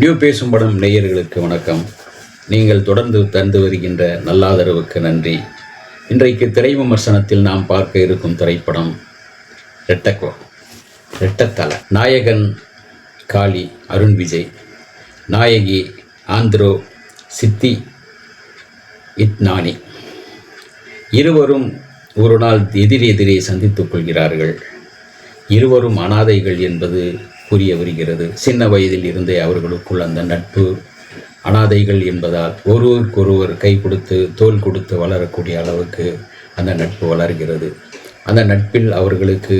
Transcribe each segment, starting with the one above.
New பேசும் படம் நேயர்களுக்கு வணக்கம். நீங்கள் தொடர்ந்து தந்து வருகின்ற நல்லாதரவுக்கு நன்றி. இன்றைக்கு திரை விமர்சனத்தில் நாம் பார்க்க இருக்கும் திரைப்படம் ரெட்டக்கோ ரெட்டத்தலை. நாயகன் காளி அருண் விஜய். நாயகி ஆந்திரோ சித்தி இத்னானி இருவரும் ஒரு நாள் எதிரி எதிரே சந்தித்துக் கொள்கிறார்கள். இருவரும் அனாதைகள் என்பது புரிய வருகிறது. சின்ன வயதில் இருந்தே அவர்களுக்குள் அந்த நட்பு அனாதைகள் என்பதால் ஒருவருக்கொருவர் கை கொடுத்து தோல் கொடுத்து வளரக்கூடிய அளவுக்கு அந்த நட்பு வளர்கிறது. அந்த நட்பில் அவர்களுக்கு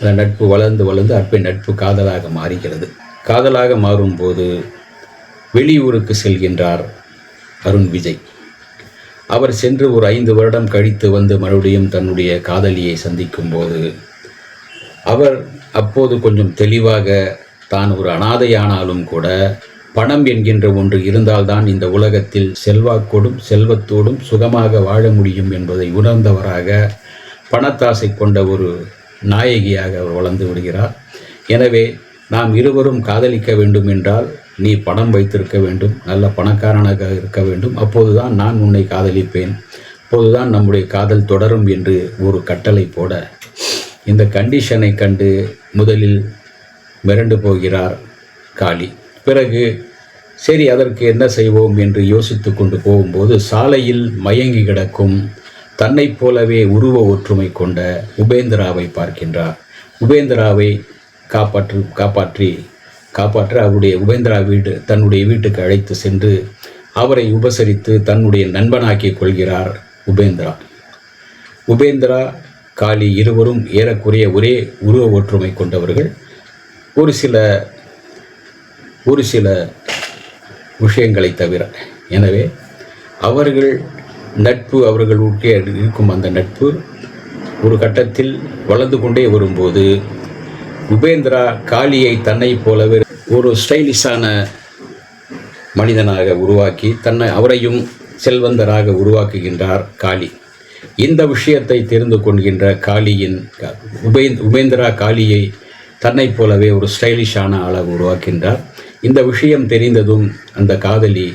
அந்த நட்பு வளர்ந்து வளர்ந்து அற்பின் நட்பு காதலாக மாறுகிறது. காதலாக மாறும்போது வெளியூருக்கு செல்கின்றார் அருண் விஜய். அவர் சென்று ஒரு ஐந்து வருடம் கழித்து வந்து மறுபடியும் தன்னுடைய காதலியை சந்திக்கும் போது அவர் அப்போது கொஞ்சம் தெளிவாக தான் ஒரு அனாதையானாலும் கூட பணம் என்கின்ற ஒன்று இருந்தால்தான் இந்த உலகத்தில் செல்வாக்கோடும் செல்வத்தோடும் சுகமாக வாழ முடியும் என்பதை உணர்ந்தவராக பணத்தாசை கொண்ட ஒரு நாயகியாக அவர் வளர்ந்து விடுகிறார். எனவே நாம் இருவரும் காதலிக்க வேண்டும் என்றால் நீ பணம் வைத்திருக்க வேண்டும் நல்ல பணக்காரனாக இருக்க வேண்டும். அப்போதுதான் நான் உன்னை காதலிப்பேன். அப்போதுதான் நம்முடைய காதல் தொடரும் என்று ஒரு கட்டளை போட இந்த கண்டிஷனை கண்டு முதலில் மிரண்டு போகிறார் காளி. பிறகு சரி அதற்கு என்ன செய்வோம்? என்று யோசித்து கொண்டு போகும்போது சாலையில் மயங்கி கிடக்கும் தன்னைப் போலவே உருவ ஒற்றுமை கொண்ட உபேந்திராவை பார்க்கின்றார். உபேந்திராவை காப்பாற்று காப்பாற்றி காப்பாற்ற அவருடைய உபேந்திரா வீடு தன்னுடைய வீட்டுக்கு அழைத்து சென்று அவரை உபசரித்து தன்னுடைய நண்பனாக்கிக் கொள்கிறார் உபேந்திரா. உபேந்திரா காளி இருவரும் ஏறக்குறைய ஒரே உருவ ஒற்றுமை கொண்டவர்கள். ஒரு சில ஒரு சில விஷயங்களை தவிர எனவே அவர்கள் நட்பு அவர்கள் இருக்கும் அந்த நட்பு ஒரு கட்டத்தில் வளர்ந்து கொண்டே வரும்போது உபேந்திரா காளியை தன்னைப் போலவே ஒரு ஸ்டைலிஷான மனிதனாக உருவாக்கி தன்னை அவரையும் செல்வந்தராக உருவாக்குகின்றார் காளி. இந்த விஷயத்தை தெரிந்து கொள்கின்ற காளியின் உபேந்த் உபேந்திரா காளியை தன்னைப் போலவே ஒரு ஸ்டைலிஷான ஆளாக உருவாக்கின்றார். இந்த விஷயம் தெரிந்ததும் அந்த காதலி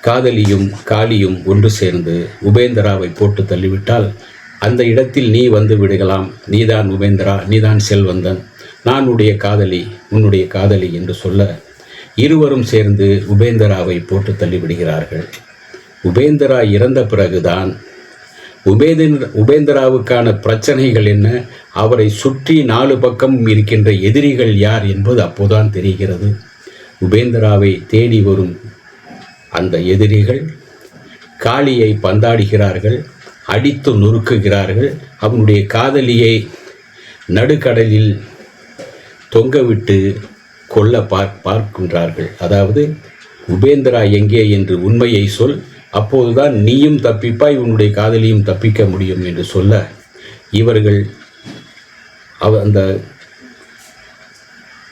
காதலியும் காளியும் ஒன்று சேர்ந்து உபேந்திராவை போட்டு தள்ளிவிட்டால் அந்த இடத்தில் நீ வந்து விடுகலாம். நீதான் உபேந்திரா நீதான் செல்வந்தன். நான் உடைய காதலி உன்னுடைய காதலி என்று சொல்ல இருவரும் சேர்ந்து உபேந்திராவை போட்டு தள்ளிவிடுகிறார்கள். உபேந்திரா இறந்த பிறகுதான் உபேந்திர உபேந்திராவுக்கான பிரச்சனைகள் என்ன? அவரை சுற்றி நாலு பக்கம் இருக்கின்ற எதிரிகள் யார் என்பது அப்போதான் தெரிகிறது. உபேந்திராவை தேடி வரும் அந்த எதிரிகள் காளியை பந்தாடுகிறார்கள் அடித்து நொறுக்குகிறார்கள். அவனுடைய காதலியை நடுக்கடலில் தொங்கவிட்டு கொல்ல பார் பார்க்கின்றார்கள். அதாவது உபேந்திரா எங்கே என்று உண்மையை சொல். அப்போதுதான் நீயும் தப்பிப்பாய் உன்னுடைய காதலியும் தப்பிக்க முடியும் என்று சொல்ல இவர்கள் அவ அந்த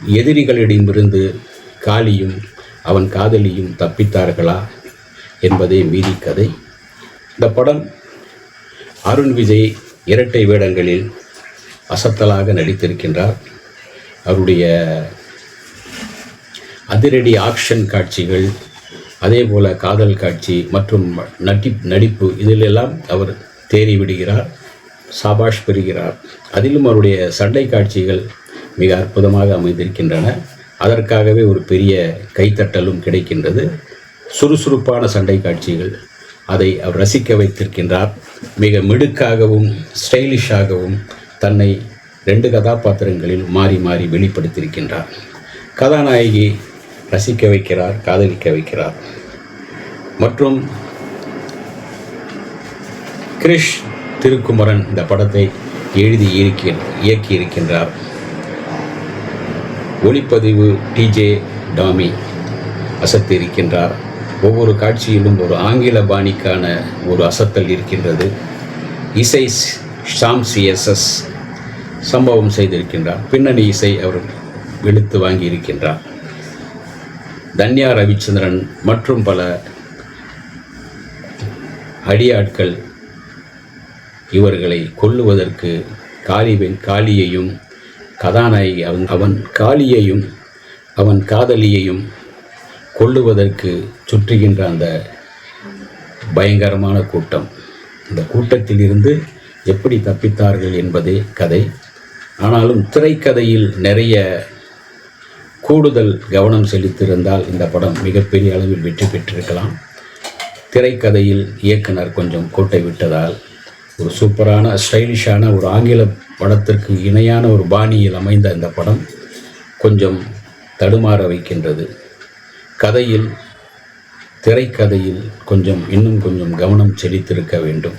எதிரிகளிடமிருந்து காளியும் அவன் காதலியும் தப்பித்தார்களா என்பதே மீதி கதை. இந்த படம் அருண் விஜய் இரட்டை வேடங்களில் அசத்தலாக நடித்திருக்கின்றார். அவருடைய அதிரடி ஆக்ஷன் காட்சிகள் அதே போல காதல் காட்சி மற்றும் நடி நடிப்பு இதிலெல்லாம் அவர் தேறி விடுகிறார் சாபாஷ் பெறுகிறார். அதிலும் அவருடைய சண்டை காட்சிகள் மிக அற்புதமாக அமைந்திருக்கின்றன. அதற்காகவே ஒரு பெரிய கைத்தட்டலும் கிடைக்கின்றது. சுறுசுறுப்பான சண்டை காட்சிகள் அதை அவர் ரசிக்க வைத்திருக்கின்றார். மிக மிடுக்காகவும் ஸ்டைலிஷாகவும் தன்னை ரெண்டு கதாபாத்திரங்களில் மாறி மாறி வெளிப்படுத்தியிருக்கின்றார். கதாநாயகி ரசிக்க வைக்கிறார் காதலிக்க வைக்கிறார். மற்றும் கிரிஷ் திருக்குமரன் இந்த படத்தை எழுதி இயக்கி இயக்கியிருக்கின்றார். ஒளிப்பதிவு டிஜே டாமி அசத்திருக்கின்றார். ஒவ்வொரு காட்சியிலும் ஒரு ஆங்கில பாணிக்கான ஒரு அசத்தல் இருக்கின்றது. இசை ஷாம் சிஎஸ்எஸ் சம்பவம் செய்திருக்கின்றார். பின்னணி இசை அவர் எடுத்து வாங்கியிருக்கின்றார். தன்யா ரவிச்சந்திரன் மற்றும் பல அடியாட்கள். இவர்களை கொல்லுவதற்கு காளிவென் காளியையும் கதாநாயகி அவன் அவன் காளியையும் அவன் காதலியையும் கொள்ளுவதற்கு சுற்றுகின்ற அந்த பயங்கரமான கூட்டம். இந்த கூட்டத்திலிருந்து எப்படி தப்பித்தார்கள் என்பதே கதை. ஆனாலும் திரைக்கதையில் நிறைய கூடுதல் கவனம் செலுத்தியிருந்தால் இந்த படம் மிகப்பெரிய அளவில் வெற்றி பெற்றிருக்கலாம். திரைக்கதையில் இயக்குனர் கொஞ்சம் கோட்டை விட்டதால் ஒரு சூப்பரான ஸ்டைலிஷான ஒரு ஆங்கில படத்திற்கு இணையான ஒரு பாணியில் அமைந்த இந்த படம் கொஞ்சம் தடுமாற வைக்கின்றது. கதையில் திரைக்கதையில் கொஞ்சம் இன்னும் கொஞ்சம் கவனம் செலுத்திருக்க வேண்டும்.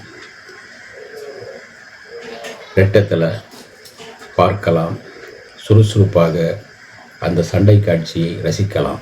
ரெட்டத்தில் பார்க்கலாம். சுறுசுறுப்பாக அந்த சண்டை காட்சியை ரசிக்கலாம்.